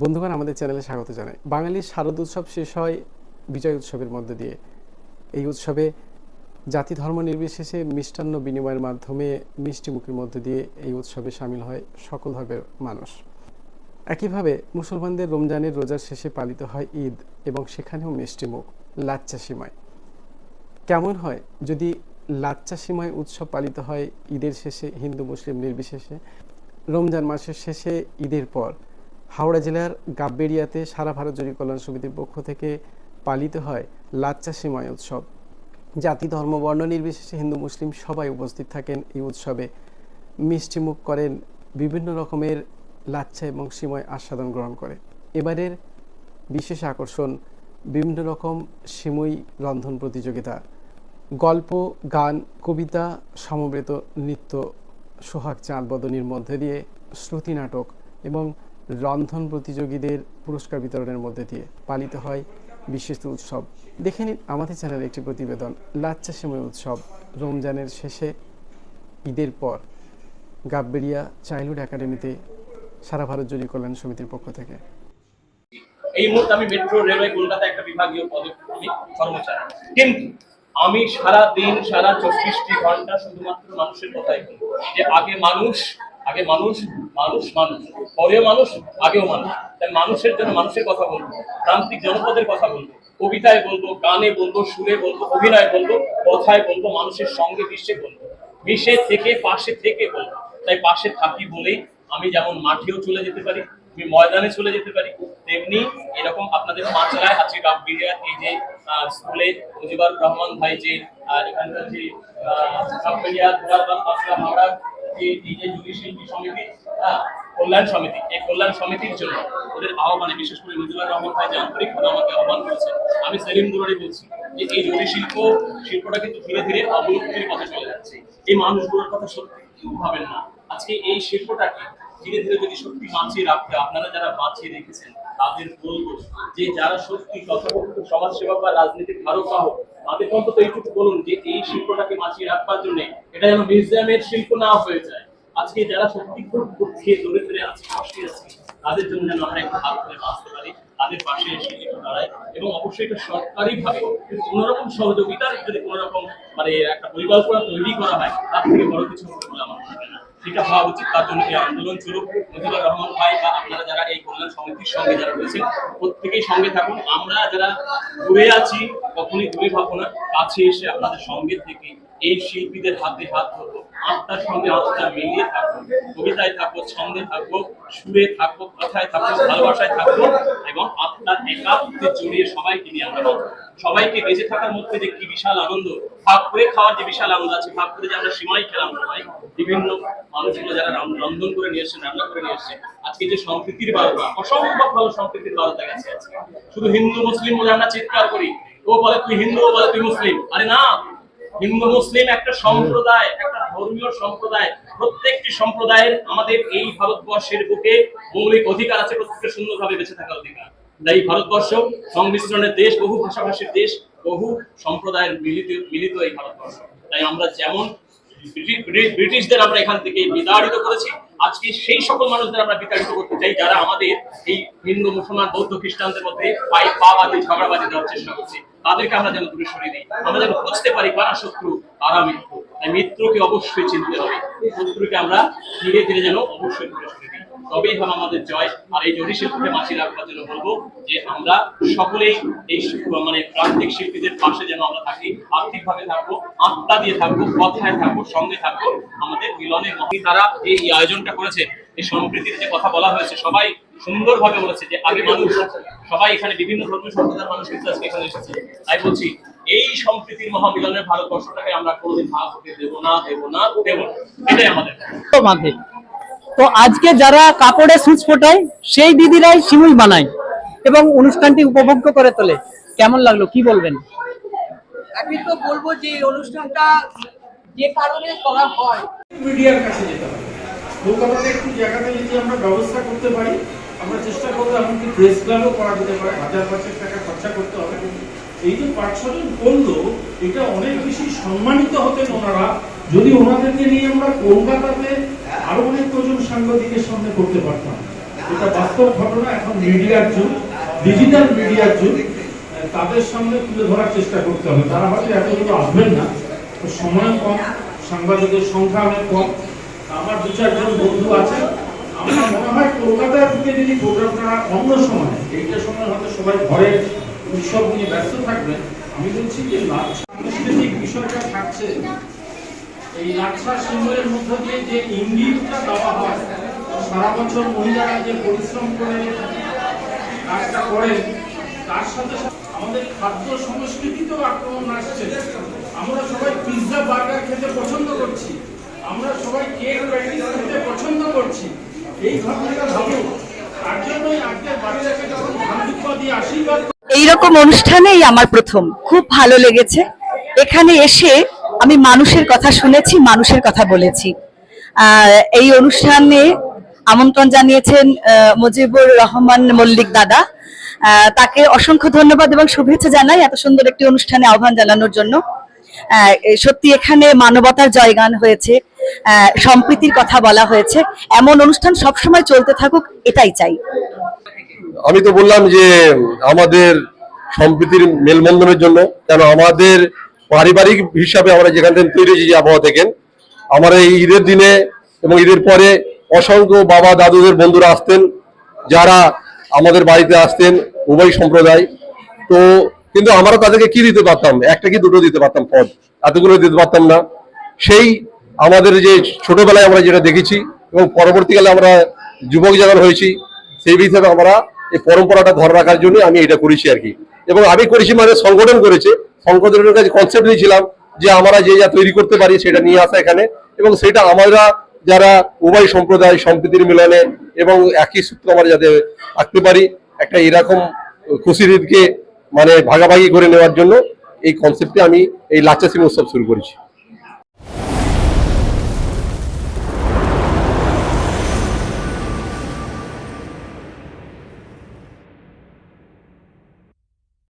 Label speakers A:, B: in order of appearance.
A: বন্ধুগণ, আমাদের চ্যানেলে স্বাগত জানাই। বাঙালির শারদ উৎসব শেষ হয় বিজয় উৎসবের মধ্যে দিয়ে। এই উৎসবে জাতি ধর্ম নির্বিশেষে মিষ্টান্ন বিনিময়ের মাধ্যমে মিষ্টি মুখের মধ্যে দিয়ে এই উৎসবে সামিল হয় সকল ধর্মের মানুষ। একইভাবে মুসলমানদের রমজানের রোজার শেষে পালিত হয় ঈদ এবং সেখানেও মিষ্টি মুখ। লাচ্চা সিমাই। কেমন হয়? যদি লাচ্চা সিমাই উৎসব পালিত হয় ঈদের শেষে, হিন্দু, মুসলিম নির্বিশেষে, রমজান মাসের শেষে, ঈদের পর, হাওড়া জেলার গাব্বেরিয়াতে সারা ভারত জরি কল্যাণ সমিতির পক্ষ থেকে পালিত হয় লাচ্চা সিমাই উৎসব। জাতি, ধর্ম, বর্ণ নির্বিশেষে হিন্দু, মুসলিম সবাই উপস্থিত থাকেন এই উৎসবে। মিষ্টি মুখ করেন বিভিন্ন রকমের লাচ্চা এবং সিময় আস্বাদন গ্রহণ করে। এবারের বিশেষ আকর্ষণ বিভিন্ন রকম সিমই রন্ধন প্রতিযোগিতা, গল্প, গান, কবিতা, সমবেত নৃত্য, সোহাগ চাঁদ বদনির মধ্যে দিয়ে শ্রুতি নাটক এবং রন্ধন প্রতিযোগীদের পুরস্কার বিতরণের মধ্যে দিয়ে পালিত হয় বিশেষ উৎসব। দেখে নিন আমাদের চ্যানেলে একটি প্রতিবেদন, লাচ্চা সিমই উৎসব, রমজানের শেষে ঈদের পর গাব্বেরিয়া চাইল্ডহুড একাডেমিতে সারা ভারত জরি কল্যাণ সমিতির পক্ষ থেকে।
B: এই মুহূর্তে আমি মেট্রো রেলওয়ে কলকাতা একটা বিভাগীয় পদে কর্মচারী। কিন্তু আমি সারা দিন সারা চব্বিশটি ঘণ্টা শুধুমাত্র মানুষের কথাই বলব যে আগে মানুষ আগে মানুষ মানুষ মানুষ। পরেও মানুষ, আগেও মানুষ। তাই মানুষের জন্য মানুষের কথা বলব, প্রান্তিক জনপদের কথা বলব, কবিতায় বলব, গানে বলব, সুরে বলব, অভিনয় বলব, কথায় বলব, মানুষের সঙ্গে মিশে বলব। মিশে থেকে, পাশে থেকে বলব। তাই পাশে থাকি বলেই আমি যেমন মাঠেও চলে যেতে পারি আমি ময়দানে চলে যেতে পারি। তেমনি এরকম আপনাদের মাছরায় আজকে গাম্বিরিয়া এই যে স্কুলে মুজিবুর রহমান ভাই যে এখানকার যে আমি সেলিম দুরারি বলছি যে এই জুড়ি শিল্প, শিল্পটা কিন্তু ধীরে ধীরে অবলুপ্তির পথে চলে যাচ্ছে। এই মানুষগুলোর কথা সত্যি কেউ ভাবেন না। আজকে এই শিল্পটাকে ধীরে ধীরে যদি সত্যি বাঁচিয়ে রাখতে আপনারা যারা বাঁচিয়ে রেখেছেন, তাদের বলব যে যারা সত্যি তথাকথিত সমাজসেবা বা রাজনীতির ধারক বাহক তাদের অন্তত এইটুকু বলুন যে এই শিল্পটাকে বাঁচিয়ে রাখবার জন্য এটা যেন মিউজিয়ামের শিল্প না হয়ে যায়। আজকে যারা সত্যি খুব দুঃখে দরিদ্রে আছে কষ্টে আছে, তাদের জন্য যেন আমরা একটু হাত ধরে বাঁচতে পারি, তাদের পাশে এসে একটু দাঁড়ায় এবং অবশ্যই এটা সরকারি ভাবে কোন রকম সহযোগিতার যদি কোন রকম মানে একটা পরিকল্পনা তৈরি করা হয়, তার থেকে বড় কিছু বলে আমার সেটা হওয়া উচিত তার জন্য এই আন্দোলন চলুক। মুজিবুর রহমান ভাই বা আপনারা যারা এই কল্যাণ সমিতির সঙ্গে যারা রয়েছেন, প্রত্যেকেই সঙ্গে থাকুন। আমরা যারা দূরে আছি, কখনই দূরে ভাববো না। কাছে এসে আপনাদের সঙ্গে থেকে এই শিল্পীদের হাতে হাত ধরবো। আত্মার সঙ্গে আত্মা মিলিয়ে থাকব, কবিতায় থাকব, ছন্দে থাকব, সুরে থাকব, কথায় থাকব, ভালোবাসায় থাকব এবং আত্মার একাত্মে জড়িয়ে সবাইকে নিয়ে আমরা সবাইকে বেঁচে থাকার মধ্যে যে কি বিশাল আনন্দ, ভাগ করে খাওয়ার যে বিশাল আনন্দ আছে, ভাগ করে যে আমরা সীমাই খেলাম সবাই বিভিন্ন মানুষগুলো যারা রান- রন্ধন করে নিয়ে এসছেন, রান্না করে নিয়ে এসছে আজকে যে সম্প্রীতির বার্তা অসম্ভব ভালো সম্প্রীতির বার্তা গেছে আজকে। শুধু হিন্দু, মুসলিম বলে আমরা চিৎকার করি, ও বলে তুই হিন্দু, ও বলে তুই মুসলিম। আরে না হিন্দু, মুসলিম একটা সম্প্রদায়, একটা ধর্মীয় সম্প্রদায়, প্রত্যেকটি সম্প্রদায়ের আমাদের এই ভারতবর্ষের বুকে মৌলিক অধিকার আছে প্রত্যেকটা সুন্দরভাবে বেঁচে থাকার অধিকার। তাই ভারতবর্ষ সংমিশ্রণের দেশ, বহু ভাষাভাষীর দেশ, বহু সম্প্রদায়ের মিলিত মিলিত এই ভারতবর্ষ। তাই আমরা যেমন ব্রিটিশদের আমরা এখান থেকে বিতাড়িত করেছি, আজকে সেই সকল মানুষদের আমরা বিতাড়িত করতে চাই যারা আমাদের এই হিন্দু, মুসলমান, বৌদ্ধ খ্রিস্টানদের মধ্যে পাই, পা বাঁধে ঝগড়াবাজি দেওয়ার চেষ্টা করছে। তাদেরকে আমরা যেন দূরে সরিয়ে দিই আমরা যেন বুঝতে পারি কারা শত্রু, কারা মিত্র তাই মিত্রকে অবশ্যই চিনতে হবে। শত্রুকে আমরা ধীরে ধীরে যেন অবশ্যই দূরে সরিয়ে দিই তবেই হবে আমাদের জয়। আর এই জরি শিল্পকে বাঁচিয়ে রাখবার জন্য বলব যে আমরা সকলেই এই মানে প্রান্তিক শিল্পীদের পাশে যেন আমরা থাকি, আর্থিকভাবে থাকব, আত্মা দিয়ে থাকব, কথায় থাকব, সঙ্গে থাকব, আমাদের মিলনের মধ্যে তারা এই আয়োজনটা করেছে। এই সম্প্রীতির যে কথা বলা হয়েছে সবাই সুন্দরভাবে বলেছে যে আগে মানুষ সবাই এখানে বিভিন্ন ধর্মীয় সম্প্রদায়ের মানুষ কিন্তু আজকে এখানে এসেছে। তাই বলছি এই সম্প্রীতির মহামিলনের ভারতবর্ষটাকে আমরা কোনোদিন ভাগ হতে দেবো না দেবো না দেবো এটাই আমাদের।
C: তো আজকে যারা কাপড়ে সুচ ফোটায় সেই দিদিরাই শিমুল বানায় এবং অনুষ্ঠানটি উপভোগ্য করে তোলে। কেমন লাগল? কি বলবেন?
D: আমি তো বলব যে এই অনুষ্ঠানটা যে কারণে করা হয়।
E: মিডিয়ার কাছে যেতে হবে। কলকাতাতে একটু জায়গাতে যদি আমরা ব্যবস্থা করতে পারি আমরা চেষ্টা করব এমনকি প্রেস ক্লাবও করা যেতে পারে, হাজার পাঁচেক টাকা খরচা করতে হবে। এই যে ছজন করল, এটা অনেক বেশি সম্মানিত হতেন ওনারা। যদি ওনাদেরকে নিয়ে আমরা কলকাতাতে আরও অনেক কজন সাংবাদিকের সামনে করতে পারতাম। এটা বাস্তব ঘটনা, এখন মিডিয়ার যুগ ডিজিটাল মিডিয়ার যুগ। তাদের সামনে তুলে ধরার চেষ্টা করতে হবে। তারা হয়তো এতগুলো আসবেন না সময় কম, সাংবাদিকের সংখ্যা অনেক কম। আমার দু চারজন বন্ধু আছে কলকাতার থেকে যদি প্রোগ্রামটা অন্য সময়, এইটা সময় হয়তো সবাই ঘরে উৎসব নিয়ে ব্যস্ত থাকবেন আমি বলছি যে সাংস্কৃতিক বিষয়টা থাকছে। এই লাচ্ছা সিঙ্গলের মধ্য দিয়ে যে ইঙ্গিতটা দেওয়া হয়, সারা বছর মহিলারা যে পরিশ্রম করে কাজটা করেন তার সাথে সাথে আমাদের খাদ্য সংস্কৃতিতেও আক্রমণ আসছে। আমরা সবাই পিৎজা বার্গার খেতে পছন্দ করছি। আমরা সবাই কেক প্যাটিস খেতে পছন্দ করছি।
F: এইরকম অনুষ্ঠানেই আমার প্রথম। খুব ভালো লেগেছে। এখানে এসে আমি মানুষের কথা শুনেছি, মানুষের কথা বলেছি। এই অনুষ্ঠানে আমন্ত্রণ জানিয়েছেন মুজিবুর রহমান মল্লিক দাদা। তাকে অসংখ্য ধন্যবাদ এবং শুভেচ্ছা জানাই এত সুন্দর একটি অনুষ্ঠানে আহ্বান জানানোর জন্য। সত্যি এখানে মানবতার জয়গান হয়েছে। সম্প্রীতির কথা বলা হয়েছে। এমন অনুষ্ঠান সবসময় চলতে থাকুক, এটাই চাই।
G: আমি তো বললাম যে, আমাদের সম্প্রীতির মেলবন্ধনের জন্য, কেন আমাদের পারিবারিক হিসাবে আমরা যেখান থেকে তৈরি হয়েছি যে আবহাওয়া থেকে, আমার এই ঈদের দিনে এবং ঈদের পরে অসংখ্য বাবা, দাদুদের বন্ধুরা আসতেন, যারা আমাদের বাড়িতে আসতেন, উভয় সম্প্রদায়। তো, কিন্তু আমরা তাদেরকে কি দিতে পারতাম? একটা কি দুটো দিতে পারতাম? পদ। এতগুলো দিতে পারতাম না। সেই আমাদের যে ছোটবেলায় আমরা যেটা দেখেছি এবং পরবর্তীকালে আমরা যুবক যখন হয়েছি, সেই হিসাবে আমরা এই পরম্পরাটা ধরে রাখার জন্য আমি এটা করেছি আর কি। এবং আমি করেছি মানে সংগঠন করেছে। সংগঠনের কাছে কনসেপ্ট নিয়েছিলাম যে আমরা যে যা তৈরি করতে পারি সেটা নিয়ে আসা এখানে এবং সেটা আমরা যারা উভয় সম্প্রদায়, সম্প্রীতির মিলনে এবং একই সূত্র আমরা যাতে থাকতে পারি, একটা এরকম খুশির ঈদকে মানে ভাগাভাগি করে নেওয়ার জন্য এই কনসেপ্টে আমি এই লাচ্চা উৎসব শুরু করেছি।